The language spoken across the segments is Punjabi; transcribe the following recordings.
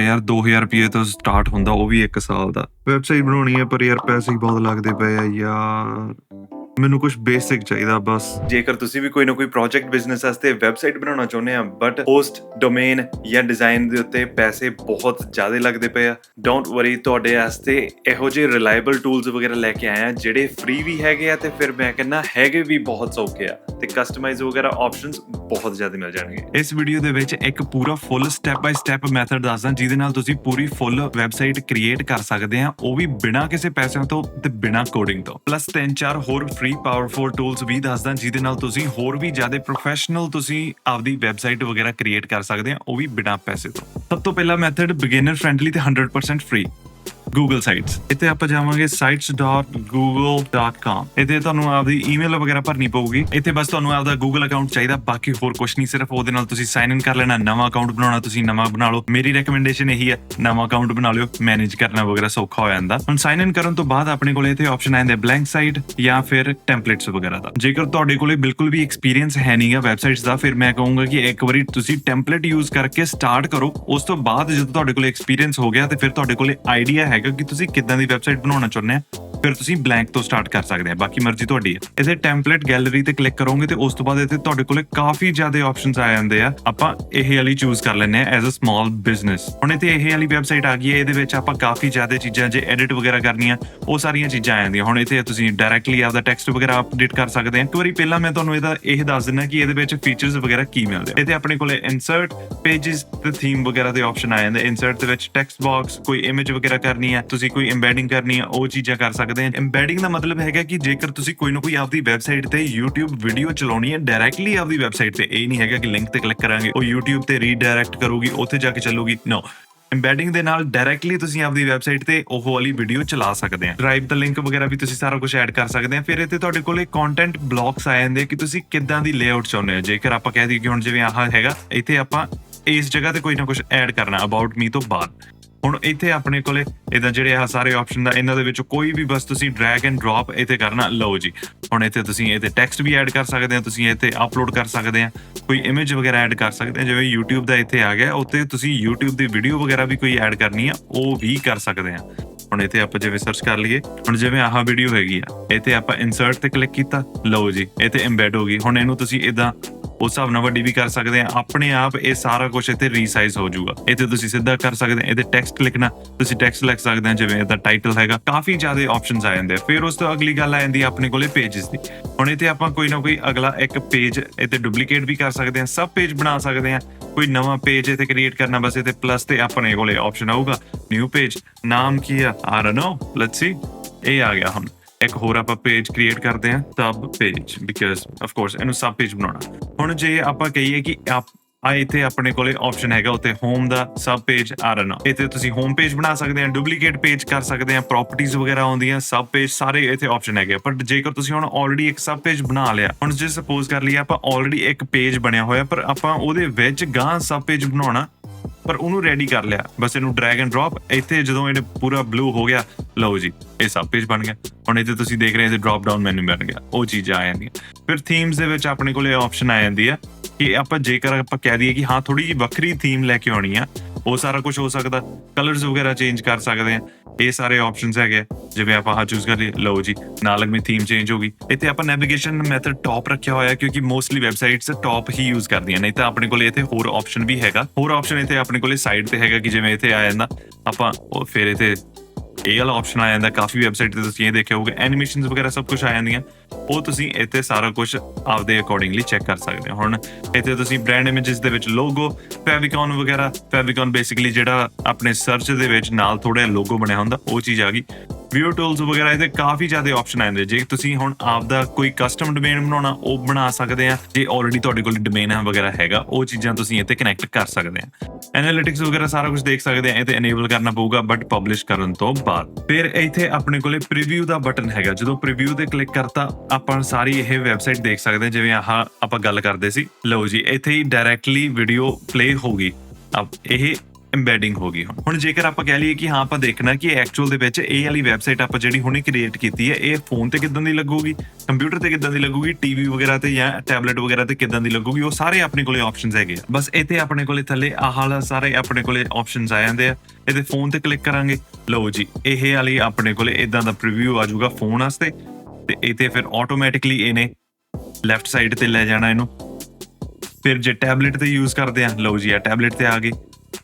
ਪਰ ਯਾਰ 2000 ਰੁਪਏ ਤੋਂ ਸਟਾਰਟ ਹੁੰਦਾ, ਉਹ ਵੀ 1 ਸਾਲ ਦਾ। ਵੈਬਸਾਈਟ ਬਣਾਉਣੀ ਹੈ, ਪਰ ਯਾਰ ਪੈਸੇ ਹੀ ਬਹੁਤ ਲੱਗਦੇ ਪਏ ਆ ਯਾਰ। ਮੈਨੂੰ ਕੁਝ ਬੇਸਿਕ ਚਾਹੀਦਾ, ਬਸ। ਜੇਕਰ ਤੁਸੀਂ ਵੀ ਕੋਈ ਨਾ ਕੋਈ ਪ੍ਰੋਜੈਕਟ ਬਿਜ਼ਨਸ ਵਾਸਤੇ ਵੈਬਸਾਈਟ ਬਣਾਉਣਾ ਚਾਹੁੰਦੇ ਆ ਬਟ ਹੋਸਟ ਡੋਮੇਨ ਜਾਂ ਡਿਜ਼ਾਈਨ ਦੇ ਉੱਤੇ ਪੈਸੇ ਬਹੁਤ ਜ਼ਿਆਦਾ ਲੱਗਦੇ ਪਏ ਆ ਡੋਂਟ ਵਰੀ ਤੁਹਾਡੇ ਵਾਸਤੇ ਇਹੋ ਜਿਹੇ ਰਿਲਾਇਬਲ ਟੂਲਸ ਵਗੈਰਾ ਲੈ ਕੇ ਆਏ ਜਿਹੜੇ ਫ੍ਰੀ ਵੀ ਹੈਗੇ ਆ ਤੇ ਫਿਰ ਮੈਂ ਕਹਿੰਦਾ ਹੈਗੇ ਵੀ ਬਹੁਤ ਸੌਖੇ ਆ। ਤੇ ਕਸਟਮਾਈਜ਼ ਵਗੈਰਾ ਆਪਸ਼ਨਸ ਬਹੁਤ ਜ਼ਿਆਦਾ ਮਿਲ ਜਾਣਗੇ। ਇਸ ਵੀਡੀਓ ਦੇ ਵਿੱਚ ਇੱਕ ਪੂਰਾ full step by step method ਦੱਸਦਾ, ਜਿਹਦੇ ਨਾਲ ਤੁਸੀਂ ਪੂਰੀ ਫੁੱਲ ਵੈਬਸਾਈਟ ਕ੍ਰੀਏਟ ਕਰ ਸਕਦੇ ਆ ਉਹ ਵੀ ਬਿਨਾਂ ਕਿਸੇ ਪੈਸਿਆਂ ਤੋਂ ਤੇ ਬਿਨਾਂ ਕੋਡਿੰਗ ਤੋਂ। ਪਲੱਸ ਤਿੰਨ ਚਾਰ ਹੋਰ ਫ੍ਰੀ ਪਾਵਰਫੁਲ ਟੂਲਸ ਵੀ ਦੱਸਦਾ, ਜਿਹਦੇ ਨਾਲ ਤੁਸੀਂ ਹੋਰ ਵੀ ਜ਼ਿਆਦਾ ਪ੍ਰੋਫੈਸ਼ਨਲ ਤੁਸੀਂ ਆਪਦੀ ਵੈਬਸਾਈਟ ਵਗੈਰਾ ਕ੍ਰੀਏਟ ਕਰ ਸਕਦੇ ਆ ਉਹ ਵੀ ਬਿਨਾਂ ਪੈਸੇ ਤੋਂ। ਸਭ ਤੋਂ ਪਹਿਲਾ ਮੈਥਡ ਬਿਗਿਨਰ ਫ੍ਰੈਂਡਲੀ ਤੇ 100% ਫ੍ਰੀ Google Sites. ਇੱਥੇ ਆਪਾਂ ਜਾਵਾਂਗੇ sites.google.com ਇੱਥੇ ਤੁਹਾਨੂੰ ਆਪਦੀ ਈਮੇਲ ਵਗੈਰਾ ਭਰਨੀ ਪਊਗੀ। ਇੱਥੇ ਬਸ ਤੁਹਾਨੂੰ ਆਪਦਾ Google ਅਕਾਊਂਟ ਚਾਹੀਦਾ, ਬਾਕੀ ਹੋਰ ਕੁਝ ਨਹੀਂ, ਸਿਰਫ ਉਹਦੇ ਨਾਲ ਤੁਸੀਂ ਸਾਈਨ ਇਨ ਕਰ ਲੈਣਾ, ਨਵਾਂ ਅਕਾਊਂਟ ਬਣਾਉਣਾ, ਤੁਸੀਂ ਨਵਾਂ ਬਣਾ ਲਓ। ਮੇਰੀ ਰეკਮੈਂਡੇਸ਼ਨ ਇਹੀ ਹੈ, ਨਵਾਂ ਅਕਾਊਂਟ ਬਣਾ ਲਿਓ ਮੈਨੇਜ ਕਰਨਾ ਵਗੈਰਾ ਸੌਖਾ ਹੋ ਜਾਂਦਾ। ਹੁਣ ਸਾਈਨ ਇਨ ਕਰਨ ਤੋਂ ਬਾਅਦ ਆਪਣੇ ਕੋਲੇ ਇੱਥੇ ਆਪਸ਼ਨ ਆਉਂਦੇ ਬਲੈਂਕ ਸਾਈਟ ਜਾਂ ਫਿਰ ਟੈਂਪਲੇਟਸ ਵਗੈਰਾ ਦਾ। ਜੇਕਰ ਤੁਹਾਡੇ ਕੋਲੇ ਬਿਲਕੁਲ ਵੀ ਐਕਸਪੀਰੀਅੰਸ ਹੈ ਨਹੀਂਗਾ ਵੈਬਸਾਈਟਸ ਦਾ, ਫਿਰ ਮੈਂ ਕਹੂੰਗਾ ਕਿ ਇੱਕ ਵਾਰੀ ਤੁਸੀਂ ਟੈਂਪਲੇਟ ਯੂਜ਼ ਕਰਕੇ ਸਟਾਰਟ ਕਰੋ। ਉਸ ਤੋਂ ਬਾਅਦ ਜਦੋਂ ਤੁਹਾਡੇ ਕੋਲੇ ਐਕਸਪੀਰੀਅੰਸ ਹੋ ਗਿਆ ਤੇ ਫਿਰ ਤੁਹਾਡੇ ਕੋਲੇ ਆਈਡੀਆ ਹੈ ਹੈਗਾ ਕਿ ਤੁਸੀਂ ਕਿੱਦਾਂ ਦੀ ਵੈਬਸਾਈਟ ਬਣਾਉਣਾ ਚਾਹੁੰਦੇ ਆ? ਫਿਰ ਤੁਸੀਂ ਬਲੈਂਕ ਤੋਂ ਸਟਾਰਟ ਕਰ ਸਕਦੇ ਆ, ਬਾਕੀ ਮਰਜ਼ੀ ਤੁਹਾਡੀ ਹੈ ਇਥੇ ਟੈਂਪਲੇਟ ਗੈਲਰੀ ਤੇ ਕਲਿੱਕ ਕਰੋਗੇ ਤੇ ਉਸ ਤੋਂ ਬਾਅਦ ਇੱਥੇ ਤੁਹਾਡੇ ਕੋਲੇ ਕਾਫੀ ਜ਼ਿਆਦਾ ਆਪਸ਼ਨਸ ਆ ਜਾਂਦੇ ਆ। ਆਪਾਂ ਇਹ ਵਾਲੀ ਚੂਜ਼ ਕਰ ਲੈਂਦੇ ਆ ਐਜ਼ ਅ ਸਮਾਲ ਬਿਜ਼ਨਸ ਹੁਣ ਇੱਥੇ ਇਹ ਵਾਲੀ ਵੈਬਸਾਈਟ ਆ ਗਈ ਹੈ, ਇਹਦੇ ਵਿੱਚ ਆਪਾਂ ਕਾਫੀ ਜ਼ਿਆਦਾ ਚੀਜ਼ਾਂ, ਜੇ ਐਡਿਟ ਵਗੈਰਾ ਕਰਨੀਆਂ, ਉਹ ਸਾਰੀਆਂ ਚੀਜ਼ਾਂ ਆ ਜਾਂਦੀਆਂ। ਹੁਣ ਇੱਥੇ ਤੁਸੀਂ ਡਾਇਰੈਕਟਲੀ ਆਪਦਾ ਟੈਕਸਟ ਵਗੈਰਾ ਅਪਡੇਟ ਕਰ ਸਕਦੇ ਆ। ਇੱਕ ਵਾਰੀ ਪਹਿਲਾਂ ਮੈਂ ਤੁਹਾਨੂੰ ਇਹਦਾ ਇਹ ਦੱਸ ਦਿੰਦਾ ਕਿ ਇਹਦੇ ਵਿੱਚ ਫੀਚਰਸ ਵਗੈਰਾ ਕੀ ਮਿਲਦੇ ਆ। ਇੱਥੇ ਆਪਣੇ ਕੋਲੇ ਇਨਸਰਟ ਪੇजेस ਤੇ ਥੀਮ ਵਗੈਰਾ ਦੇ ਆਪਸ਼ਨ ਆ ਜਾਂਦੇ ਇਨਸਰਟ ਦੇ ਵਿੱਚ ਟੈਕਸਟ ਬਾਕਸ ਕੋਈ ਇਮੇਜ ਵਗੈਰਾ ਕਰਨੀ ਹੈ ਤੁਸੀਂ ਕੋਈ ਐਮਬੈਡਿੰਗ ਕਰਨੀ ਹੈ ਉਹ ਚੀਜ਼ਾਂ ਕਰ ਸਕਦੇ ਆ ਐਮਬੈਡਿੰਗ ਦਾ ਮਤਲਬ ਹੈਗਾ ਕਿ ਜੇਕਰ ਤੁਸੀਂ ਕੋਈ ਨਾ ਕੋਈ ਆਪਦੀ ਵੈਬਸਾਈਟ ਤੇ YouTube ਵੀਡੀਓ ਚਲਾਉਣੀ ਹੈ ਡਾਇਰੈਕਟਲੀ ਆਪਦੀ ਵੈਬਸਾਈਟ ਤੇ। ਇਹ ਨਹੀਂ ਹੈਗਾ ਕਿ ਲਿੰਕ ਤੇ ਕਲਿੱਕ ਕਰਾਂਗੇ, ਉਹ YouTube ਤੇ ਰੀਡਾਇਰੈਕਟ ਕਰੂਗੀ, ਉੱਥੇ ਜਾ ਕੇ ਚੱਲੂਗੀ। ਨੋ ਐਮਬੈਡਿੰਗ ਦੇ ਨਾਲ ਡਾਇਰੈਕਟਲੀ ਤੁਸੀਂ ਆਪਦੀ ਵੈਬਸਾਈਟ ਤੇ ਉਹ ਵਾਲੀ ਵੀਡੀਓ ਚਲਾ ਸਕਦੇ ਆ ਡਰਾਈਵ ਦਾ ਲਿੰਕ ਵਗੈਰਾ ਵੀ ਤੁਸੀਂ ਸਾਰਾ ਕੁਝ ਐਡ ਕਰ ਸਕਦੇ ਆ ਫਿਰ ਇੱਥੇ ਤੁਹਾਡੇ ਕੋਲੇ ਕੰਟੈਂਟ ਬਲੌਕਸ ਆ ਜਾਂਦੇ ਕਿ ਤੁਸੀਂ ਕਿੱਦਾਂ ਦੀ ਲੇਆਊਟ ਚਾਹੁੰਦੇ ਹੋ। ਜੇਕਰ ਆਪਾਂ ਕਹਿ ਦਈਏ ਕਿ ਹੁਣ ਜਿਵੇਂ ਆਹ ਹੈਗਾ, ਇੱਥੇ ਆਪਾਂ ਇਸ ਜਗ੍ਹਾ ਤੇ ਕੋਈ ਨਾ ਕੁਝ ਐਡ ਕਰਨਾ ਅਬਾਊਟ ਮੀ ਤੋਂ ਬਾਅਦ। ਹੁਣ ਇੱਥੇ ਆਪਣੇ ਕੋਲੇ ਇਦਾਂ ਜਿਹੜੇ ਆ ਸਾਰੇ ਆਪਸ਼ਨ ਦਾ, ਇਹਨਾਂ ਦੇ ਵਿੱਚੋਂ ਕੋਈ ਵੀ ਬਸ ਤੁਸੀਂ ਡਰੈਗ ਐਂਡ ਡ੍ਰੌਪ ਇੱਥੇ ਕਰਨਾ, ਲਓ ਜੀ। ਹੁਣ ਇੱਥੇ ਤੁਸੀਂ ਇੱਥੇ ਟੈਕਸਟ ਵੀ ਐਡ ਕਰ ਸਕਦੇ ਆ ਤੁਸੀਂ ਇੱਥੇ ਅਪਲੋਡ ਕਰ ਸਕਦੇ ਆ ਕੋਈ ਇਮੇਜ ਵਗੈਰਾ ਐਡ ਕਰ ਸਕਦੇ ਆ ਜਿਵੇਂ YouTube ਦਾ ਇੱਥੇ ਆ ਗਿਆ ਉੱਤੇ ਤੁਸੀਂ YouTube ਦੀ ਵੀਡੀਓ ਵਗੈਰਾ ਵੀ ਕੋਈ ਐਡ ਕਰਨੀ ਆ, ਉਹ ਵੀ ਕਰ ਸਕਦੇ ਆ ਹੁਣ ਇੱਥੇ ਆਪਾਂ ਜਿਵੇਂ ਸਰਚ ਕਰ ਲਈਏ, ਹੁਣ ਜਿਵੇਂ ਆਹ ਵੀਡੀਓ ਹੈਗੀ ਆ, ਇੱਥੇ ਆਪਾਂ ਇਨਸਰਟ ਤੇ ਕਲਿੱਕ ਕੀਤਾ, ਲਓ ਜੀ, ਇੱਥੇ ਐਮਬੈਡ ਹੋ ਗਈ। ਹੁਣ ਇਹਨੂੰ ਤੁਸੀਂ ਇਦਾਂ ਉਸ ਹਿਸਾਬ ਨਾਲ ਵੱਡੀ ਵੀ ਕਰ ਸਕਦੇ ਆ। ਆਪਣੇ ਆਪ ਇਹ ਸਾਰਾ ਕੁਝ ਇੱਥੇ ਰੀਸਾਈਜ਼ ਹੋ ਜਾਊਗਾ। ਇੱਥੇ ਤੁਸੀਂ ਸਿੱਧਾ ਕਰ ਸਕਦੇ ਆ। ਇਹਦੇ ਟੈਕਸਟ ਲਿਖਣਾ, ਤੁਸੀਂ ਟੈਕਸਟ ਲਿਖ ਸਕਦੇ ਆ, ਜਿਵੇਂ ਇਹਦਾ ਟਾਈਟਲ ਹੈਗਾ। ਕਾਫੀ ਜ਼ਿਆਦਾ ਆਪਸ਼ਨਸ ਆ ਜਾਂਦੇ ਫਿਰ ਉਸ ਤੋਂ ਅਗਲੀ ਗੱਲ ਆ ਜਾਂਦੀ ਆਪਣੇ ਕੋਲੇ ਪੇजेस ਦੀ। ਹੁਣ ਇੱਥੇ ਆਪਾਂ ਕੋਈ ਨਾ ਕੋਈ ਅਗਲਾ ਇੱਕ ਪੇਜ ਇੱਥੇ ਡੁਪਲੀਕੇਟ ਵੀ ਕਰ ਸਕਦੇ ਆ। ਸਬ ਪੇਜ ਬਣਾ ਸਕਦੇ ਆ। ਕੋਈ ਨਵਾਂ ਪੇਜ ਇੱਥੇ ਕ੍ਰੀਏਟ ਕਰਨਾ, ਬਸ ਇੱਥੇ ਪਲੱਸ ਤੇ ਆਪਣੇ ਕੋਲੇ ਆਪਸ਼ਨ ਆਊਗਾ। ਨਿਊ ਪੇਜ ਨਾਮ ਕੀ ਆ? I don't know let's see ਇਹ ਆ ਗਿਆ ਹੁਣ। ਇੱਕ ਹੋਰ ਆਪਾਂ ਪੇਜ ਕ੍ਰੀਏਟ ਕਰਦੇ ਹਾਂ sub page because of course ਇਹਨੂੰ ਸਬ ਪੇਜ ਬਣਾਉਣਾ। ਹੁਣ ਜੇ ਆਪਾਂ ਕਹੀਏ ਕਿ ਆਪ ਆ ਇੱਥੇ ਆਪਣੇ ਕੋਲੇ ਆਪਸ਼ਨ ਹੈਗਾ ਉੱਤੇ ਹੋਮ ਦਾ ਸਬ ਪੇਜ ਆ ਇੱਥੇ ਤੁਸੀਂ ਹੋਮ ਪੇਜ ਬਣਾ ਸਕਦੇ ਆ ਡੁਪਲੀਕੇਟ ਪੇਜ ਕਰ ਸਕਦੇ ਆ ਪ੍ਰਾਪਰਟੀਆਂ ਵਗੈਰਾ ਆਉਂਦੀਆਂ ਸਬ ਪੇਜ ਸਾਰੇ ਇੱਥੇ ਆਪਸ਼ਨ ਹੈਗੇ। ਪਰ ਜੇਕਰ ਤੁਸੀਂ ਹੁਣ ਆਲਰੇਡੀ ਇੱਕ ਸਬ ਪੇਜ ਬਣਾ ਲਿਆ, ਹੁਣ ਜੇ ਸਪੋਜ਼ ਕਰ ਲਈਏ ਆਪਾਂ ਆਲਰੇਡੀ ਇੱਕ ਪੇਜ ਬਣਿਆ ਹੋਇਆ, ਪਰ ਆਪਾਂ ਉਹਦੇ ਵਿੱਚ ਗਾਂ ਸਬ ਪੇਜ ਬਣਾਉਣਾ, ਪਰ ਉਹਨੂੰ ਰੈਡੀ ਕਰ ਲਿਆ। ਬਸ ਇਹਨੂੰ ਡਰੈਗ ਐਂਡ ਡ੍ਰੌਪ ਇੱਥੇ ਜਦੋਂ ਇਹ ਪੂਰਾ ਬਲੂ ਹੋ ਗਿਆ, ਲਓ ਜੀ, ਇਹ ਸਬ ਪੇਜ ਬਣ ਗਿਆ। ਹੁਣ ਇੱਥੇ ਤੁਸੀਂ ਦੇਖ ਰਹੇ ਹੋ ਡ੍ਰੌਪ ਡਾਊਨ ਮੈਨੂ ਬਣ ਗਿਆ। ਉਹ ਚੀਜ਼ਾਂ ਆ ਜਾਂਦੀਆਂ। ਫਿਰ ਥੀਮਸ ਦੇ ਵਿੱਚ ਆਪਣੇ ਕੋਲੇ ਆਪਸ਼ਨ ਆ ਜਾਂਦੀ ਆ ਕਿ ਆਪਾਂ ਜੇਕਰ ਆਪਾਂ ਕਹਿ ਦਈਏ ਕਿ ਹਾਂ ਥੋੜੀ ਜਿਹੀ ਵੱਖਰੀ ਥੀਮ ਲੈ ਕੇ ਆਉਣੀ ਆ, ਉਹ ਸਾਰਾ ਕੁਝ ਹੋ ਸਕਦਾ। ਕਲਰਸ ਵਗੈਰਾ ਚੇਂਜ ਕਰ ਸਕਦੇ ਆ। ਇਹ ਸਾਰੇ ਆਪਸ਼ਨਸ ਹੈਗੇ ਜਿਵੇਂ ਆਪਾਂ ਆ ਚੂਜ਼ ਕਰ ਲਈ ਲਓ ਜੀ, ਨਾਲ ਲੱਗਮੀ ਥੀਮ ਚੇਂਜ ਹੋ ਗਈ। ਇੱਥੇ ਆਪਾਂ ਨੈਵੀਗੇਸ਼ਨ ਮੈਥਡ ਟੌਪ ਰੱਖਿਆ ਹੋਇਆ, ਕਿਉਂਕਿ ਮੋਸਟਲੀ ਵੈਬਸਾਈਟਸ ਟੌਪ ਹੀ ਯੂਜ਼ ਕਰਦੀਆਂ ਨਹੀਂ ਤਾਂ ਆਪਣੇ ਕੋਲ ਇੱਥੇ ਹੋਰ ਆਪਸ਼ਨ ਵੀ ਹੈਗਾ। ਹੋਰ ਆਪਸ਼ਨ ਇੱਥੇ ਆਪਣੇ ਕੋਲੇ ਸਾਈਡ ਤੇ ਹੈਗਾ ਕਿ ਜਿਵੇਂ ਇੱਥੇ ਆ ਜਾਂਦਾ। ਆਪਾਂ ਫਿਰ ਇੱਥੇ ਇਹ ਵਾਲਾ ਆਪਸ਼ਨ ਆ ਜਾਂਦਾ। ਕਾਫੀ ਵੈਬਸਾਈਟ ਤੇ ਤੁਸੀਂ ਇਹ ਦੇਖਿਆ ਹੋਊਗਾ। ਐਨੀਮੇਸ਼ਨਸ ਵਗੈਰਾ ਸਭ ਕੁਝ ਆ ਜਾਂਦੀਆਂ। ਉਹ ਤੁਸੀਂ ਇੱਥੇ ਸਾਰਾ ਕੁਝ ਆਪਦੇ ਅਕੋਰਡਿੰਗਲੀ ਚੈੱਕ ਕਰ ਸਕਦੇ ਹੋ। ਹੁਣ ਇੱਥੇ ਤੁਸੀਂ ਬ੍ਰਾਂਡ ਇਮੇजेस ਦੇ ਵਿੱਚ ਲੋਗੋ ਫੈਵਿਕਨ ਵਗੈਰਾ ਫੈਵਿਕਨ ਬੇਸਿਕਲੀ ਜਿਹੜਾ ਆਪਣੇ ਸਰਚ ਦੇ ਵਿੱਚ ਨਾਲ ਥੋੜਾ ਲੋਗੋ ਬਣਿਆ ਹੁੰਦਾ, ਉਹ ਚੀਜ਼ ਆ ਗਈ। ਵਿਊ ਟੂਲਸ ਵਗੈਰਾ, ਇਹਦੇ ਕਾਫੀ ਜ਼ਿਆਦਾ ਆਪਸ਼ਨ ਆਉਂਦੇ ਜੇ ਤੁਸੀਂ ਹੁਣ ਆਪਦਾ ਕੋਈ ਕਸਟਮ ਡੋਮੇਨ ਬਣਾਉਣਾ, ਉਹ ਬਣਾ ਸਕਦੇ ਆ। ਜੇ ਆਲਰੇਡੀ ਤੁਹਾਡੇ ਕੋਲ ਡੋਮੇਨ ਹੈ ਵਗੈਰਾ ਹੈਗਾ, ਉਹ ਚੀਜ਼ਾਂ ਤੁਸੀਂ ਇੱਥੇ ਕਨੈਕਟ ਕਰ ਸਕਦੇ ਆ। ਐਨਾਲਿਟਿਕਸ ਵਗੈਰਾ ਸਾਰਾ ਕੁਝ ਦੇਖ ਸਕਦੇ ਆ, ਇਹ ਤੇ ਇਨੇਬਲ ਕਰਨਾ ਪਊਗਾ ਬਟ ਪਬਲਿਸ਼ ਕਰਨ ਤੋਂ ਬਾਅਦ। ਫਿਰ ਇੱਥੇ ਆਪਣੇ ਕੋਲੇ ਪ੍ਰੀਵਿਊ ਦਾ ਬਟਨ ਹੈਗਾ। ਜਦੋਂ ਪ੍ਰੀਵਿਊ ਤੇ ਕਲਿੱਕ ਕਰਤਾ, ਆਪਾਂ ਸਾਰੀ ਇਹ ਵੈਬਸਾਈਟ ਦੇਖ ਸਕਦੇ ਹਾਂ ਜਿਵੇਂ ਆਹ ਆਪਾਂ ਗੱਲ ਕਰਦੇ ਸੀ। ਲਓ ਜੀ, ਇੱਥੇ ਹੀ ਡਾਇਰੈਕਟਲੀ ਵੀਡੀਓ ਪਲੇ ਹੋਗੀ ਅਬ ਇਹ ਐਮਬੈਡਿੰਗ ਹੋ ਗਈ ਹੁਣ। ਜੇਕਰ ਆਪਾਂ ਕਹਿ ਲਈਏ ਕਿ ਹਾਂ, ਆਪਾਂ ਦੇਖਣਾ ਕਿ ਐਕਚੁਅਲ ਦੇ ਵਿੱਚ ਇਹ ਵਾਲੀ ਵੈਬਸਾਈਟ ਆਪਾਂ ਜਿਹੜੀ ਹੁਣੇ ਕ੍ਰੀਏਟ ਕੀਤੀ ਹੈ, ਇਹ ਫੋਨ ਤੇ ਕਿੱਦਾਂ ਦੀ ਲੱਗੂਗੀ? ਕੰਪਿਊਟਰ ਤੇ ਕਿੱਦਾਂ ਦੀ ਲੱਗੂਗੀ? ਟੀਵੀ ਵਗੈਰਾ ਤੇ ਜਾਂ ਟੈਬਲੇਟ ਵਗੈਰਾ ਤੇ ਕਿੱਦਾਂ ਦੀ ਲੱਗੂਗੀ? ਉਹ ਸਾਰੇ ਆਪਣੇ ਕੋਲੇ ਆਪਸ਼ਨਸ ਹੈਗੇ ਆ। ਬਸ ਇੱਥੇ ਆਪਣੇ ਕੋਲੇ ਥੱਲੇ ਆਹ ਵਾਲਾ ਸਾਰੇ ਆਪਣੇ ਕੋਲੇ ਆਪਸ਼ਨਸ ਆ ਜਾਂਦੇ ਆ। ਇਹਦੇ ਫੋਨ ਤੇ ਕਲਿੱਕ ਕਰਾਂਗੇ। ਲਓ ਜੀ, ਇਹ ਵਾਲੀ ਆਪਣੇ ਕੋਲੇ ਇਦਾਂ ਦਾ ਪ੍ਰੀਵਿਊ ਆ ਜਾਊਗਾ ਫੋਨ ਵਾਸਤੇ। ਤੇ ਇਹ ਫਿਰ ਆਟੋਮੈਟਿਕਲੀ ਇਹਨੇ ਲੈਫਟ ਸਾਈਡ ਤੇ ਲੈ ਜਾਣਾ ਇਹਨੂੰ। ਫਿਰ ਜੇ ਟੈਬਲੇਟ ਤੇ ਯੂਜ਼ ਕਰਦੇ ਆ, ਲਓ ਜੀ ਆ ਟੈਬਲੇਟ ਤੇ ਆ ਗਏ।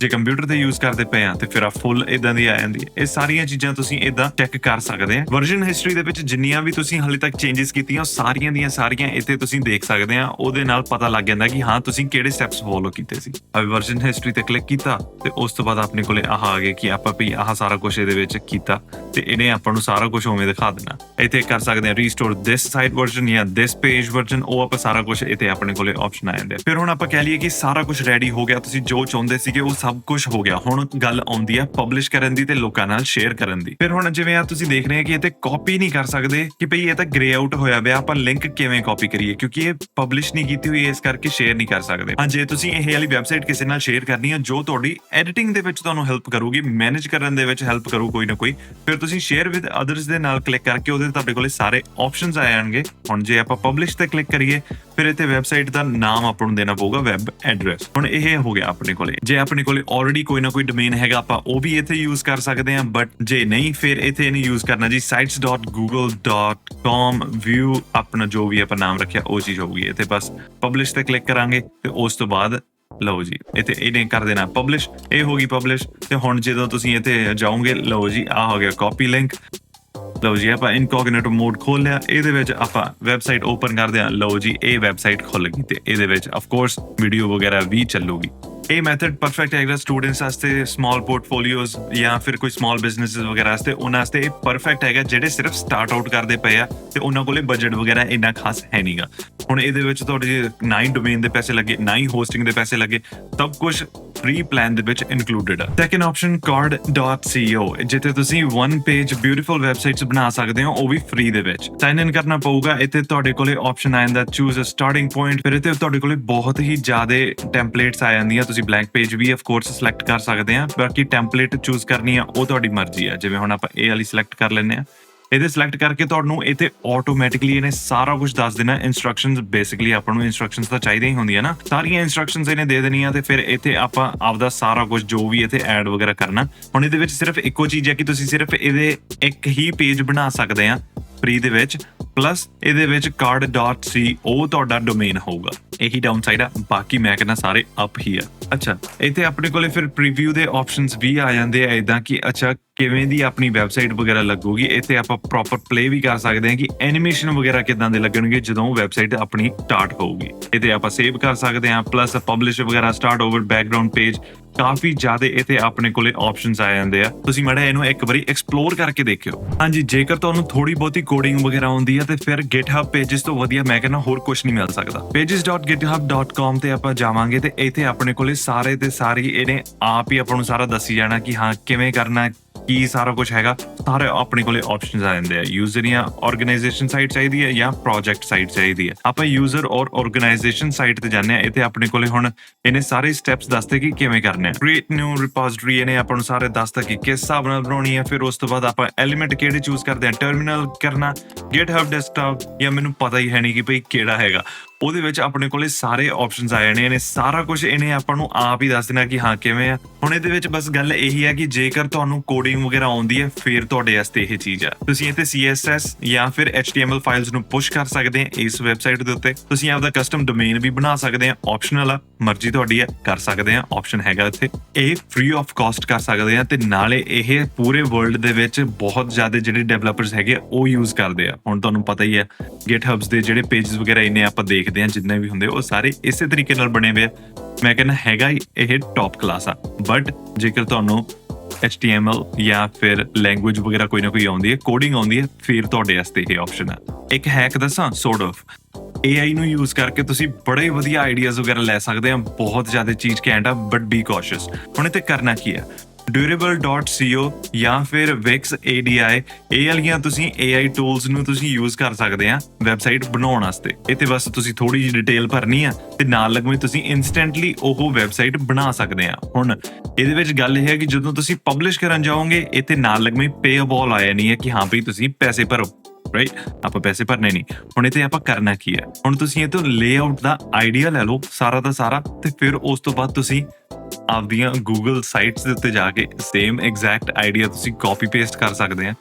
ਜੇ ਕੰਪਿਊਟਰ ਤੇ ਯੂਜ਼ ਕਰਦੇ ਪਏ ਆ, ਤੇ ਫਿਰ ਆ ਫੁੱਲ ਇਦਾਂ ਦੀ ਆ ਜਾਂਦੀ ਹੈ। ਇਹ ਸਾਰੀਆਂ ਚੀਜ਼ਾਂ ਤੁਸੀਂ ਇਦਾਂ ਚੈੱਕ ਕਰ ਸਕਦੇ ਆ। ਵਰਜ਼ਨ ਹਿਸਟਰੀ ਦੇ ਵਿੱਚ ਜਿੰਨੀਆਂ ਵੀ ਤੁਸੀਂ ਹਾਲੇ ਤੱਕ ਚੇਂਜਸ ਕੀਤੀਆਂ ਸਾਰੀਆਂ ਦੀਆਂ ਸਾਰੀਆਂ ਇੱਥੇ ਤੁਸੀਂ ਦੇਖ ਸਕਦੇ ਆ। ਉਹਦੇ ਨਾਲ ਪਤਾ ਲੱਗ ਜਾਂਦਾ ਕਿ ਹਾਂ, ਤੁਸੀਂ ਕਿਹੜੇ ਸਟੈਪਸ ਫੋਲੋ ਕੀਤੇ ਸੀ। ਅਬ ਵਰਜ਼ਨ ਹਿਸਟਰੀ ਤੇ ਕਲਿੱਕ ਕੀਤਾ, ਤੇ ਉਸ ਤੋਂ ਬਾਅਦ ਆਪਣੇ ਕੋਲੇ ਆਹ ਆ ਗਏ ਕਿ ਆਪਾਂ ਵੀ ਆਹ ਸਾਰਾ ਕੁਝ ਇਹਦੇ ਵਿੱਚ ਕੀਤਾ। ਤੇ ਇਹਨੇ ਆਪਾਂ ਨੂੰ ਸਾਰਾ ਕੁਝ ਉਵੇਂ ਦਿਖਾ ਦੇਣਾ। ਇੱਥੇ ਕਰ ਸਕਦੇ ਆ ਰੀਸਟੋਰ ਦਿਸ ਸਾਈਟ ਵਰਜ਼ਨ ਜਾਂ ਦਿਸ ਪੇਜ ਵਰਜ਼ਨ ਉਹ ਆਪਾਂ ਸਾਰਾ ਕੁਝ ਇੱਥੇ ਆਪਣੇ ਕੋਲੇ ਆਪਸ਼ਨ ਆ ਜਾਂਦੇ ਫਿਰ ਹੁਣ ਆਪਾਂ ਕਹਿ ਲਈਏ ਕਿ ਸਾਰਾ ਕੁਝ ਰੈਡੀ ਹੋ ਗਿਆ। ਤੁਸੀਂ ਜੋ ਚਾਹੁੰਦੇ ਸੀਗੇ, ਉਹ ਸਭ ਕੁਝ ਹੋ ਗਿਆ। ਹੁਣ ਗੱਲ ਆਉਂਦੀ ਆ ਪਬਲਿਸ਼ ਕਰਨ ਦੀ ਤੇ ਲੋਕਾਂ ਨਾਲ ਸ਼ੇਅਰ ਕਰਨ ਦੀ। ਫਿਰ ਹੁਣ ਜਿਵੇਂ ਆ ਤੁਸੀਂ ਦੇਖ ਰਹੇ ਹੋ ਕਿ ਇਹ ਤੇ ਕਾਪੀ ਨਹੀਂ ਕਰ ਸਕਦੇ ਕਿ ਭਈ ਇਹ ਤਾਂ ਗ੍ਰੇ ਆਊਟ ਹੋਇਆ ਪਿਆ, ਆਪਾਂ ਲਿੰਕ ਕਿਵੇਂ ਕਾਪੀ ਕਰੀਏ? ਕਿਉਂਕਿ ਇਹ ਪਬਲਿਸ਼ ਨਹੀਂ ਕੀਤੀ ਹੋਈ, ਇਸ ਕਰਕੇ ਸ਼ੇਅਰ ਨਹੀਂ ਕਰ ਸਕਦੇ। ਹਾਂ, ਜੇ ਤੁਸੀਂ ਇਹ ਵਾਲੀ ਵੈਬਸਾਈਟ ਕਿਸੇ ਨਾਲ ਸ਼ੇਅਰ ਕਰਨੀ ਹੈ, ਜੋ ਤੁਹਾਡੀ ਐਡੀਟਿੰਗ ਦੇ ਵਿੱਚ ਤੁਹਾਨੂੰ ਹੈਲਪ ਕਰੂਗੀ ਮੈਨੇਜ ਕਰਨ ਦੇ ਵਿੱਚ ਹੈਲਪ ਕਰੂ ਕੋਈ ਨਾ ਕੋਈ, ਫਿਰ ਤੁਸੀਂ ਸ਼ੇਅਰ ਵਿਦ ਅਦਰਸ ਦੇ ਨਾਲ ਕਲਿੱਕ ਕਰਕੇ ਉਹਦੇ ਤੁਹਾਡੇ ਕੋਲੇ ਸਾਰੇ ਆਪਸ਼ਨਸ ਆ ਜਾਣਗੇ। ਹੁਣ ਜੇ ਆਪਾਂ ਪਬਲਿਸ਼ ਤੇ ਕਲਿੱਕ ਕਰੀਏ ਫਿਰ ਇੱਥੇ ਵੈਬਸਾਈਟ ਦਾ ਨਾਮ ਆਪਾਂ ਨੂੰ ਦੇਣਾ ਪਊਗਾ ਵੈਬ ਐਡਰੈਸ ਹੁਣ ਇਹ ਹੋ ਗਿਆ ਆਪਣੇ ਕੋਲੇ। ਜੇ ਆਪਣੇ ਕੋਲੇ ਆਲਰੇਡੀ ਕੋਈ ਨਾ ਕੋਈ ਡੋਮੇਨ ਹੈਗਾ, ਆਪਾਂ ਉਹ ਵੀ ਇੱਥੇ ਯੂਜ਼ ਕਰ ਸਕਦੇ ਹਾਂ ਬਟ ਜੇ ਨਹੀਂ, ਫਿਰ ਇੱਥੇ ਨਹੀਂ ਯੂਜ਼ ਕਰਨਾ ਜੀ sites.google.com view, ਆਪਣਾ ਜੋ ਵੀ ਆਪਾਂ ਨਾਮ ਰੱਖਿਆ, ਉਹ ਚੀਜ਼ ਹੋਊਗੀ। ਇੱਥੇ ਬਸ ਪਬਲਿਸ਼ ਤੇ ਕਲਿੱਕ ਕਰਾਂਗੇ, ਤੇ ਉਸ ਤੋਂ ਬਾਅਦ ਲਓ ਜੀ, ਇੱਥੇ ਇਹਨੇ ਕਰ ਦੇਣਾ ਪਬਲਿਸ਼ ਇਹ ਹੋ ਗਈ ਪਬਲਿਸ਼ ਤੇ ਹੁਣ ਜਦੋਂ ਤੁਸੀਂ ਇੱਥੇ ਜਾਓਗੇ, ਲਓ ਜੀ ਆ ਹੋ ਗਿਆ ਕਾਪੀ ਲਿੰਕ ਲਓ ਜੀ, ਆਪਾਂ ਇਨਕੋਗਨਿਟੋ ਮੋਡ ਖੋਲ ਲਿਆ। ਇਹਦੇ ਵਿੱਚ ਆਪਾਂ ਵੈਬਸਾਈਟ ਓਪਨ ਕਰਦੇ ਹਾਂ। ਲਓ ਜੀ, ਇਹ ਵੈਬਸਾਈਟ ਖੁੱਲ ਗਈ ਤੇ ਇਹਦੇ ਵਿੱਚ ਆਫ ਕੋਰਸ ਵੀਡੀਓ ਵਗੈਰਾ ਵੀ ਚੱਲੂਗੀ। ਇਹ ਮੈਥਡ ਪਰਫੈਕਟ ਹੈਗਾ ਸਟੂਡੈਂਟਸ ਵਾਸਤੇ ਸਮਾਲ ਪੋਰਟਫੋਲੀਓਜ਼ ਜਾਂ ਫਿਰ ਕੋਈ ਸਮਾਲ ਬਿਜ਼ਨੈਸਸ ਵਗੈਰਾ ਵਾਸਤੇ, ਉਹਨਾਂ ਵਾਸਤੇ ਇਹ ਪਰਫੈਕਟ ਹੈਗਾ, ਜਿਹੜੇ ਸਿਰਫ ਸਟਾਰਟ ਆਊਟ ਕਰਦੇ ਪਏ ਆ ਤੇ ਉਹਨਾਂ ਕੋਲੇ ਬਜਟ ਵਗੈਰਾ ਇੰਨਾ ਖਾਸ ਹੈ ਨਹੀਂਗਾ ਹੁਣ ਇਹਦੇ ਵਿੱਚ ਤੁਹਾਡੇ ਨਾ ਹੀ ਡੋਮੇਨ ਦੇ ਪੈਸੇ ਲੱਗੇ ਨਾ ਹੀ ਹੋਸਟਿੰਗ ਦੇ ਪੈਸੇ ਲੱਗੇ, ਸਭ ਕੁਝ ਫ੍ਰੀ ਪਲਾਨ ਦੇ ਵਿੱਚ ਇਨਕਲੂਡਡ ਹੈ ਸੈਕੰਡ ਆਪਸ਼ਨ card.co ਜਿੱਥੇ ਤੁਸੀਂ ਵਨ ਪੇਜ ਬਿਊਟੀਫੁਲ ਵੈਬਸਾਈਟਸ ਬਣਾ ਸਕਦੇ ਹੋ, ਉਹ ਵੀ ਫ੍ਰੀ ਦੇ ਵਿੱਚ। ਸਾਈਨ ਇਨ ਕਰਨਾ ਪਊਗਾ, ਇੱਥੇ ਤੁਹਾਡੇ ਕੋਲੇ ਆਪਸ਼ਨ ਆ ਜਾਂਦਾ ਚੂਜ਼ ਅ ਸਟਾਰਟਿੰਗ ਪੁਆਇੰਟ ਫਿਰ ਇੱਥੇ ਤੁਹਾਡੇ ਕੋਲੇ ਬਹੁਤ ਹੀ ਜ਼ਿਆਦਾ ਟੈਂਪਲੇਟਸ ਆ ਜਾਂਦੀਆਂ, ਤੁਸੀਂ ਬਲੈਂਕ ਪੇਜ ਵੀ ਆਫ ਕੋਰਸ ਸਿਲੈਕਟ ਕਰ ਸਕਦੇ ਆ, ਬਾਕੀ ਟੈਂਪਲੇਟ ਚੂਜ਼ ਕਰਨੀ ਆ, ਉਹ ਤੁਹਾਡੀ ਮਰਜ਼ੀ ਆ, ਜਿਵੇਂ ਹੁਣ ਆਪਾਂ ਇਹ ਵਾਲੀ ਸਿਲੈਕਟ ਕਰ ਲੈਂਦੇ ਆ। ਇਹਦੇ ਸਿਲੈਕਟ ਕਰਕੇ ਤੁਹਾਨੂੰ ਇੱਥੇ ਆਟੋਮੈਟਿਕਲੀ ਇਹਨੇ ਸਾਰਾ ਕੁਝ ਦੱਸ ਦੇਣਾ। ਇਨਸਟਰਕਸ਼ਨਸ ਬੇਸਿਕਲੀ ਆਪਾਂ ਨੂੰ ਇਨਸਟਰਕਸ਼ਨਸ ਤਾਂ ਚਾਹੀਦੀਆਂ ਹੀ ਹੁੰਦੀਆਂ ਨਾ। ਸਾਰੀਆਂ ਇਨਸਟਰਕਸ਼ਨਸ ਇਹਨੇ ਦੇ ਦੇਣੀਆਂ ਤੇ ਫਿਰ ਇੱਥੇ ਆਪਾਂ ਆਪਦਾ ਸਾਰਾ ਕੁਝ ਜੋ ਵੀ ਇੱਥੇ ਐਡ ਵਗੈਰਾ ਕਰਨਾ। ਹੁਣ ਇਹਦੇ ਵਿੱਚ ਸਿਰਫ ਇੱਕੋ ਚੀਜ਼ ਹੈ ਕਿ ਤੁਸੀਂ ਸਿਰਫ ਇਹਦੇ ਇੱਕ ਹੀ ਪੇਜ ਬਣਾ ਸਕਦੇ ਆ ਫ੍ਰੀ ਦੇ ਵਿੱਚ। ਪਲੱਸ ਇਹਦੇ ਵਿੱਚ card.co ਤੁਹਾਡਾ ਡੋਮੇਨ ਹੋਊਗਾ। ਇਹੀ ਡਾਊਨਸਾਈਡ ਆ, ਬਾਕੀ ਮੈਂ ਕਹਿੰਦਾ ਸਾਰੇ ਅਪ ਹੀ ਆ। ਅੱਛਾ ਇੱਥੇ ਆਪਣੇ ਕੋਲੇ ਫਿਰ ਪ੍ਰੀਵਿਊ ਦੇ ਆਪਸ਼ਨਸ ਵੀ ਆ ਜਾਂਦੇ ਆ ਇਦਾਂ ਕਿ, ਅੱਛਾ, ਕਿਵੇਂ ਦੀ ਆਪਣੀ ਵੈਬਸਾਈਟ ਵਗੈਰਾ ਲੱਗੂਗੀ ਇੱਥੇ ਆਪਾਂ ਪ੍ਰੋਪਰ ਪਲੇ ਵੀ ਕਰ ਸਕਦੇ ਹਾਂ ਕਿ ਐਨੀਮੇਸ਼ਨ ਵਗੈਰਾ ਕਿਦਾਂ ਦੇ ਲੱਗਣਗੇ ਜਦੋਂ ਵੈਬਸਾਈਟ ਆਪਣੀ ਸਟਾਰਟ ਹੋਊਗੀ। ਇੱਥੇ ਆਪਾਂ ਸੇਵ ਕਰ ਸਕਦੇ ਹਾਂ ਪਲੱਸ ਪਬਲਿਸ਼ ਵਗੈਰਾ ਸਟਾਰਟ ਓਵਰ ਬੈਕਗ੍ਰਾਉਂਡ ਪੇਜ ਕਾਫੀ ਜ਼ਿਆਦਾ ਇੱਥੇ ਆਪਣੇ ਕੋਲੇ ਆਪਸ਼ਨਸ ਆ ਜਾਂਦੇ ਆ। ਤੁਸੀਂ ਮੜਾ ਇਹਨੂੰ ਇੱਕ ਵਾਰੀ ਐਕਸਪਲੋਰ ਕਰਕੇ ਦੇਖਿਓ। ਹਾਂਜੀ, ਜੇਕਰ ਤੁਹਾਨੂੰ ਥੋੜੀ ਬਹੁਤੀ ਕੋਡਿੰਗ ਵਗੈਰਾ ਆਉਂਦੀ ਹੈ ਤੇ ਫਿਰ GitHub ਪੇजेस ਤੋਂ ਵਧੀਆ ਮੈਂ ਕਹਿੰਦਾ ਹੋਰ ਕੁਝ ਨਹੀਂ ਮਿਲ ਸਕਦਾ। pages.github.com ਤੇ ਆਪਾਂ ਜਾਵਾਂਗੇ ਤੇ ਇੱਥੇ ਆਪਣੇ ਕੋਲੇ ਸਾਰੇ ਤੇ ਸਾਰੀ ਇਹਨੇ ਆਪ ਹੀ ਆਪਾਂ ਨੂੰ ਸਾਰਾ ਦੱਸੀ ਜਾਣਾ ਕਿ ਹਾਂ, ਕਿਵੇਂ ਕਰਨਾ ਕੀ ਸਾਰਾ ਕੁਝ ਹੈਗਾ, ਸਾਰੇ ਆਪਣੇ ਕੋਲੇ ਆਪਸ਼ਨਸ ਆ ਜਾਂਦੇ ਆ। ਯੂਜ਼ਰ ਜਾਂ ਆਰਗੇਨਾਈਜੇਸ਼ਨ ਸਾਈਟ ਚਾਹੀਦੀ ਹੈ ਜਾਂ ਪ੍ਰੋਜੈਕਟ ਸਾਈਟ ਚਾਹੀਦੀ ਹੈ? ਆਪਾਂ ਯੂਜ਼ਰ ਔਰ ਆਰਗੇਨਾਈਜੇਸ਼ਨ ਸਾਈਟ ਤੇ ਜਾਂਦੇ ਆ ਇੱਥੇ ਆਪਣੇ ਕੋਲੇ ਹੁਣ ਇਹਨੇ ਸਾਰੇ ਸਟੈਪਸ ਦੱਸਦੇ ਕਿ ਕਿਵੇਂ ਕਰਨੇ ਆ। ਕ੍ਰੀਏਟ ਨਿਊ ਰਿਪੋਜ਼ਿਟਰੀ ਇਹਨੇ ਆਪਾਂ ਨੂੰ ਸਾਰੇ ਦੱਸਦਾ ਕਿ ਕਿਸ ਹਿਸਾਬ ਨਾਲ ਬਣਾਉਣੀ ਹੈ ਫਿਰ ਉਸ ਤੋਂ ਬਾਅਦ ਆਪਾਂ ਐਲੀਮੈਂਟ ਕਿਹੜੇ ਚੂਜ਼ ਕਰਦੇ ਆ ਟਰਮੀਨਲ ਕਰਨਾ, GitHub ਡੈਸਕਟਾਪ ਜਾਂ ਮੈਨੂੰ ਪਤਾ ਹੀ ਹੈ ਨਹੀਂ ਕਿ ਭਈ ਕਿਹੜਾ ਹੈਗਾ। ਉਹਦੇ ਵਿੱਚ ਆਪਣੇ ਕੋਲੇ ਸਾਰੇ ਆਪਸ਼ਨਸ ਆ ਜਾਣੇ ਨੇ। ਸਾਰਾ ਕੁਝ ਇਹਨੇ ਆਪਾਂ ਨੂੰ ਆਪ ਹੀ ਦੱਸ ਦੇਣਾ ਕਿ ਹਾਂ, ਕਿਵੇਂ ਆ। ਹੁਣ ਇਹਦੇ ਵਿੱਚ ਬਸ ਗੱਲ ਇਹੀ ਹੈ ਕਿ ਜੇਕਰ ਤੁਹਾਨੂੰ ਕੋਡਿੰਗ ਵਗੈਰਾ ਆਉਂਦੀ ਹੈ, ਫਿਰ ਤੁਹਾਡੇ ਵਾਸਤੇ ਇਹ ਚੀਜ਼ ਆ। ਤੁਸੀਂ ਇੱਥੇ CSS ਜਾਂ ਫਿਰ HTML ਫਾਈਲਸ ਨੂੰ ਪੁਸ਼ ਕਰ ਸਕਦੇ ਆ ਇਸ ਵੈਬਸਾਈਟ ਦੇ ਉੱਤੇ। ਤੁਸੀਂ ਆਪਦਾ ਕਸਟਮ ਡੋਮੇਨ ਵੀ ਬਣਾ ਸਕਦੇ ਆ ਆਪਸ਼ਨਲ ਆ, ਮਰਜ਼ੀ ਤੁਹਾਡੀ ਹੈ ਕਰ ਸਕਦੇ ਆ ਆਪਸ਼ਨ ਹੈਗਾ ਇੱਥੇ। ਇਹ ਫ੍ਰੀ ਆਫ ਕਾਸਟ ਕਰ ਸਕਦੇ ਆ ਤੇ ਨਾਲੇ ਇਹ ਪੂਰੇ ਵਰਲਡ ਦੇ ਵਿੱਚ ਬਹੁਤ ਜ਼ਿਆਦਾ ਜਿਹੜੇ ਡਿਵੈਲਪਰਸ ਹੈਗੇ ਉਹ ਯੂਜ਼ ਕਰਦੇ ਆ। ਹੁਣ ਤੁਹਾਨੂੰ ਪਤਾ ਹੀ ਹੈ GitHubs ਦੇ ਜਿਹੜੇ ਪੇजेस ਵਗੈਰਾ ਇੰਨੇ ਆਪਾਂ ਦੇਖਦੇ ਆ ਜਿੰਨੇ ਵੀ ਹੁੰਦੇ, ਉਹ ਸਾਰੇ ਇਸੇ ਤਰੀਕੇ ਨਾਲ ਬਣੇ ਹੋਏ ਆ। ਮੈਂ ਕਹਿੰਦਾ ਹੈਗਾ ਇਹ ਟੌਪ ਕਲਾਸ ਆ। ਬਟ ਜੇਕਰ ਤੁਹਾਨੂੰ HTML ਜਾਂ ਫਿਰ ਲੈਂਗੁਏਜ ਵਗੈਰਾ ਕੋਈ ਨਾ ਕੋਈ ਆਉਂਦੀ ਹੈ ਕੋਡਿੰਗ ਆਉਂਦੀ ਹੈ, ਫਿਰ ਤੁਹਾਡੇ ਵਾਸਤੇ ਇਹ ਆਪਸ਼ਨ ਆ। ਇੱਕ ਹੈਕ ਦੱਸਾਂ ਸੋਰਟ ਆਫ AI ਨੂੰ ਯੂਜ਼ ਕਰਕੇ ਤੁਸੀਂ ਬੜੇ ਵਧੀਆ ਆਈਡੀਆਜ਼ ਵਗੈਰਾ ਲੈ ਸਕਦੇ ਆ, ਬਹੁਤ ਜ਼ਿਆਦਾ ਚੀਜ਼ ਕੈਂਟ ਆ ਬਟ ਬੀ ਕੌਸ਼ੀਅਸ ਹੁਣ ਇੱਥੇ ਕਰਨਾ ਕੀ ਆ? durable.co ਜਾਂ ਫਿਰ wix ADI ਇਹ ਵਾਲੀਆਂ ਤੁਸੀਂ AI ਟੂਲਸ ਨੂੰ ਤੁਸੀਂ ਯੂਜ਼ ਕਰ ਸਕਦੇ ਆ ਵੈਬਸਾਈਟ ਬਣਾਉਣ ਵਾਸਤੇ। ਇੱਥੇ ਬਸ ਤੁਸੀਂ ਥੋੜੀ ਜਿਹੀ ਡਿਟੇਲ ਭਰਨੀ ਆ ਤੇ ਨਾਲ ਲੱਗਵੇਂ ਤੁਸੀਂ ਇਨਸਟੈਂਟਲੀ ਉਹ ਵੈਬਸਾਈਟ ਬਣਾ ਸਕਦੇ ਆ। ਹੁਣ ਇਹਦੇ ਵਿੱਚ ਗੱਲ ਇਹ ਹੈ ਕਿ ਜਦੋਂ ਤੁਸੀਂ ਪਬਲਿਸ਼ ਕਰਨ ਜਾਓਗੇ ਇੱਥੇ ਨਾਲ ਲੱਗਵੇਂ ਪੇਅਬਲ ਆਇਆ ਨਹੀਂ ਹੈ ਕਿ ਹਾਂ ਭਈ ਤੁਸੀਂ ਪੈਸੇ ਭਰੋ ਰਾਈਟ ਆਪਾਂ ਪੈਸੇ ਭਰਨੇ ਨਹੀਂ। ਹੁਣ ਇੱਥੇ ਆਪਾਂ ਕਰਨਾ ਕੀ ਹੈ? ਹੁਣ ਤੁਸੀਂ ਇਹ ਤੋਂ ਲੇਆਊਟ ਦਾ ਆਈਡੀਆ ਲੈ ਲਓ ਸਾਰਾ ਦਾ ਸਾਰਾ ਤੇ ਫਿਰ ਉਸ ਤੋਂ ਬਾਅਦ ਤੁਸੀਂ ਆਪਦੀਆਂ ਗੂਗਲ ਸਾਈਟਸ ਦੇ ਉੱਤੇ ਜਾ ਕੇ ਸੇਮ ਐਗਜ਼ੈਕਟ ਆਈਡੀਆ ਤੁਸੀਂ ਕਾਪੀ ਪੇਸਟ ਕਰ ਸਕਦੇ ਆ।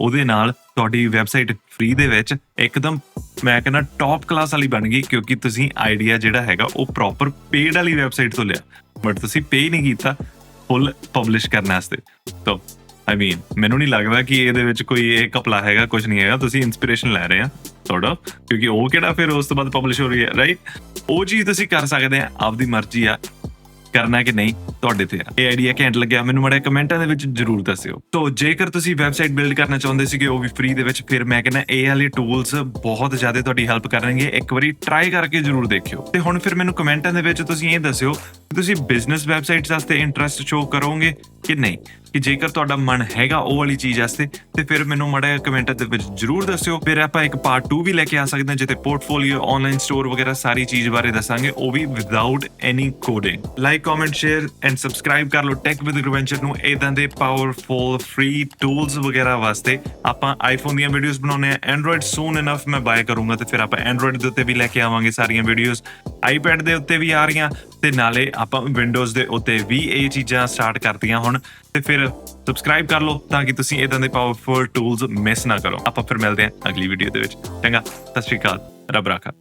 ਉਹਦੇ ਨਾਲ ਤੁਹਾਡੀ ਵੈਬਸਾਈਟ ਫ੍ਰੀ ਦੇ ਵਿੱਚ ਇੱਕਦਮ ਮੈਂ ਕਹਿੰਦਾ ਟੌਪ ਕਲਾਸ ਵਾਲੀ ਬਣ ਗਈ ਕਿਉਂਕਿ ਤੁਸੀਂ ਆਈਡੀਆ ਜਿਹੜਾ ਹੈਗਾ ਉਹ ਪ੍ਰੋਪਰ ਪੇਡ ਵਾਲੀ ਵੈਬਸਾਈਟ ਤੋਂ ਲਿਆ। ਬਟ ਤੁਸੀਂ ਪੇ ਨਹੀਂ ਕੀਤਾ ਫੁੱਲ ਪਬਲਿਸ਼ ਕਰਨ ਵਾਸਤੇ। ਤਾਂ ਆਈ ਮੀਨ ਮੈਨੂੰ ਨਹੀਂ ਲੱਗਦਾ ਕਿ ਇਹਦੇ ਵਿੱਚ ਕੋਈ ਇਹ ਕਪਲਾ ਹੈਗਾ ਕੁਝ ਨਹੀਂ ਹੈਗਾ। ਤੁਸੀਂ ਇਨਸਪੀਰੇਸ਼ਨ ਲੈ ਰਹੇ ਆ ਥੋੜਾ ਕਿਉਂਕਿ ਉਹ ਕਿਹੜਾ ਫਿਰ ਉਸ ਤੋਂ ਬਾਅਦ ਪਬਲਿਸ਼ ਹੋ ਰਹੀ ਹੈ ਰਾਈਟ ਉਹ ਚੀਜ਼ ਤੁਸੀਂ ਕਰ ਸਕਦੇ ਆ, ਆਪਦੀ ਮਰਜ਼ੀ ਆ। ਕਰਨਾ ਕਿ ਨਹੀਂ, ਤੁਹਾਡੇ ਤੇ ਆ। ਇਹ ਆਈਡੀਆ ਘੈਂਟ ਲੱਗਿਆ। ਮੈਨੂੰ ਮੜਾ ਕਮੈਂਟਾਂ ਦੇ ਵਿੱਚ ਜਰੂਰ ਦੱਸਿਓ। ਤੋਂ ਜੇਕਰ ਤੁਸੀਂ ਵੈਬਸਾਈਟ ਬਿਲਡ ਕਰਨਾ ਚਾਹੁੰਦੇ ਸੀਗੇ, ਉਹ ਵੀ ਫ੍ਰੀ ਦੇ ਵਿੱਚ, ਫਿਰ ਮੈਂ ਕਹਿੰਦਾ ਇਹ ਵਾਲੇ ਟੂਲਸ ਬਹੁਤ ਜ਼ਿਆਦਾ ਤੁਹਾਡੀ ਹੈਲਪ ਕਰਨਗੇ। ਇੱਕ ਵਾਰੀ ਟਰਾਈ ਕਰਕੇ ਜਰੂਰ ਦੇਖਿਓ। ਤੇ ਹੁਣ ਫਿਰ ਮੈਨੂੰ ਕਮੈਂਟਾਂ ਦੇ ਵਿੱਚ ਤੁਸੀਂ ਇਹ ਦੱਸਿਓ ਤੁਸੀਂ ਬਿਜ਼ਨਸ ਵੈਬਸਾਈਟਸ ਵਾਸਤੇ ਇੰਟਰਸਟ ਸ਼ੋ ਕਰੋਗੇ ਕਿ ਨਹੀਂ। ਕਿ ਜੇਕਰ ਤੁਹਾਡਾ ਮਨ ਹੈਗਾ ਉਹ ਵਾਲੀ ਚੀਜ਼ ਵਾਸਤੇ, ਤੇ ਫਿਰ ਮੈਨੂੰ ਮੜਾ ਕਮੈਂਟਾਂ ਦੇ ਵਿੱਚ ਜਰੂਰ ਦੱਸਿਓ। ਫਿਰ ਆਪਾਂ ਇੱਕ ਪਾਰਟ 2 ਵੀ ਲੈ ਕੇ ਆ ਸਕਦੇ ਹਾਂ, ਜਿੱਥੇ ਪੋਰਟਫੋਲੀਓ ਆਨਲਾਈਨ ਸਟੋਰ ਵਗੈਰਾ ਸਾਰੀ ਚੀਜ਼ ਬਾਰੇ ਦੱਸਾਂਗੇ, ਉਹ ਵੀ without any coding like comment share and subscribe ਕਰ ਲਓ ਟੈਕ ਵਿਦ ਗੁਰਵੈਂਚਰ ਨੂੰ। ਇਦਾਂ ਦੇ ਪਾਵਰਫੁਲ ਫ੍ਰੀ ਟੂਲਸ ਵਗੈਰਾ ਵਾਸਤੇ ਆਪਾਂ ਆਈਫੋਨ ਦੀਆਂ ਵੀਡੀਓਜ਼ ਬਣਾਉਂਦੇ ਆ ਐਂਡਰੋਇਡ ਸੂਨ ਇਨਫ ਮੈਂ ਬਾਏ ਕਰੂੰਗਾ ਤੇ ਫਿਰ ਆਪਾਂ ਐਂਡਰੋਇਡ ਦੇ ਉੱਤੇ ਵੀ ਲੈ ਕੇ ਆਵਾਂਗੇ ਸਾਰੀਆਂ ਵੀਡੀਓਜ਼ ਆਈਪੈਡ ਦੇ ਉੱਤੇ ਵੀ ਆ ਰਹੀਆਂ ਤੇ ਨਾਲੇ ਆਪਾਂ ਵਿੰਡੋਜ਼ ਦੇ ਉੱਤੇ ਵੀ ਇਹ ਚੀਜ਼ਾਂ ਸਟਾਰਟ ਕਰਤੀਆਂ ਹੁਣ। ਤੇ ਫਿਰ ਸਬਸਕ੍ਰਾਈਬ ਕਰ ਲਓ ਤਾਂ ਕਿ ਤੁਸੀਂ ਇਦਾਂ ਦੇ ਪਾਵਰਫੁਲ ਟੂਲਸ ਮਿਸ ਨਾ ਕਰੋ। ਆਪਾਂ ਫਿਰ ਮਿਲਦੇ ਹਾਂ ਅਗਲੀ ਵੀਡੀਓ ਦੇ ਵਿੱਚ। ਚੰਗਾ, ਸਤਿ ਸ਼੍ਰੀ ਅਕਾਲ, ਰੱਬ ਰਾਖਾ।